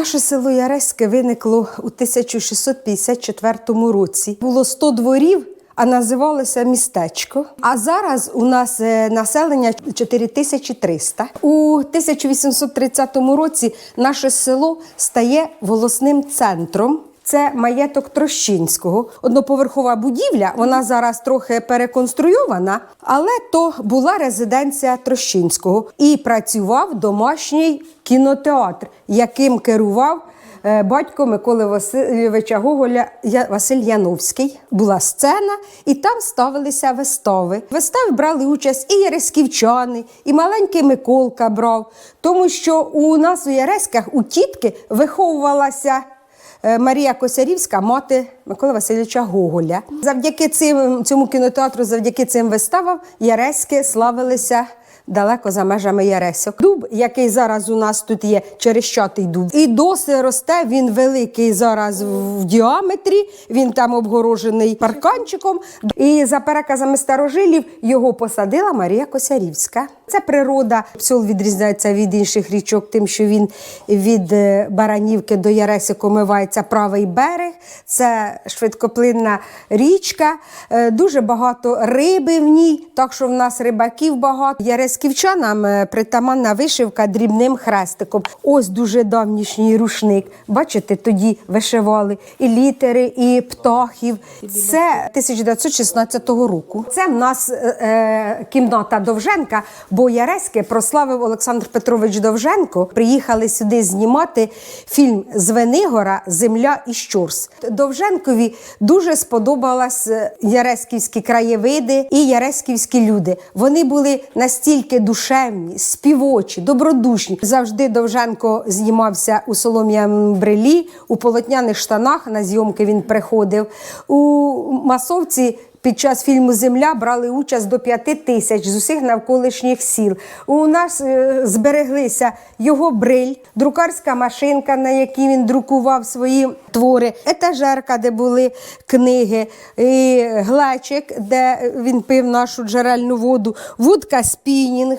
Наше село Яреське виникло у 1654 році. Було 100 дворів, а називалося містечко. А зараз у нас е, населення 4300. У 1830 році наше село стає волосним центром. Це маєток Трощинського. Одноповерхова будівля, вона зараз трохи переконструйована, але то була резиденція Трощинського. І працював домашній кінотеатр, яким керував е, батько Миколи Васильовича Гоголя Я- Василь Яновський. Була сцена, і там ставилися вистави. В Виставі брали участь і Яреськівчани, і маленький Миколка брав, тому що у нас у Яреськах у тітки виховувалася. Е, Марія Косярівська, мати Миколи Васильовича Гоголя. Завдяки цим, цьому кінотеатру, завдяки цим виставам, Яреськи славилися далеко за межами Яresьок. Дуб, який зараз у нас тут є, черещатий дуб, і досі росте, він великий зараз в діаметрі, він там обгорожений парканчиком. І за переказами старожилів його посадила Марія Косярівська. Це природа. Псьол відрізняється від інших річок, тим, що він від е, Баранівки до Яресік омивається правий берег. Це швидкоплинна річка, е, дуже багато риби в ній, так що в нас рибаків багато. Яресківчанам е, притаманна вишивка дрібним хрестиком. Ось дуже давнішній рушник. Бачите, тоді вишивали і літери, і птахів. Це 1916 року. Це в нас е, кімната Довженка, бо Яреське прославив Олександр Петрович Довженко. Приїхали сюди знімати фільм з Венигора Земля і щорс. Довженкові дуже сподобалась е, яреськівські краєвиди і яреськівські люди. Вони були настільки душевні, співочі, добродушні. Завжди Довженко знімався у солом'яному брелі, у полотняних штанах. На зйомки він приходив. У масовці під час фільму Земля брали участь до п'яти тисяч з усіх навколишніх сіл. У нас е, збереглися його бриль, друкарська машинка, на якій він друкував свої твори, етажерка, де були книги, і глечик, де він пив нашу джерельну воду, вудка спінінг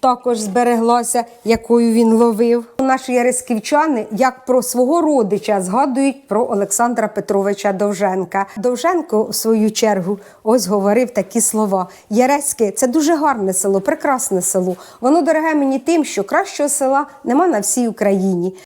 також збереглася, якою він ловив. Наші ярисківчани, як про свого родича, згадують про Олександра Петровича Довженка. Довженко, в свою чергу, ось говорив такі слова: Яреське це дуже гарне село, прекрасне село. Воно дороге мені тим, що кращого села нема на всій Україні.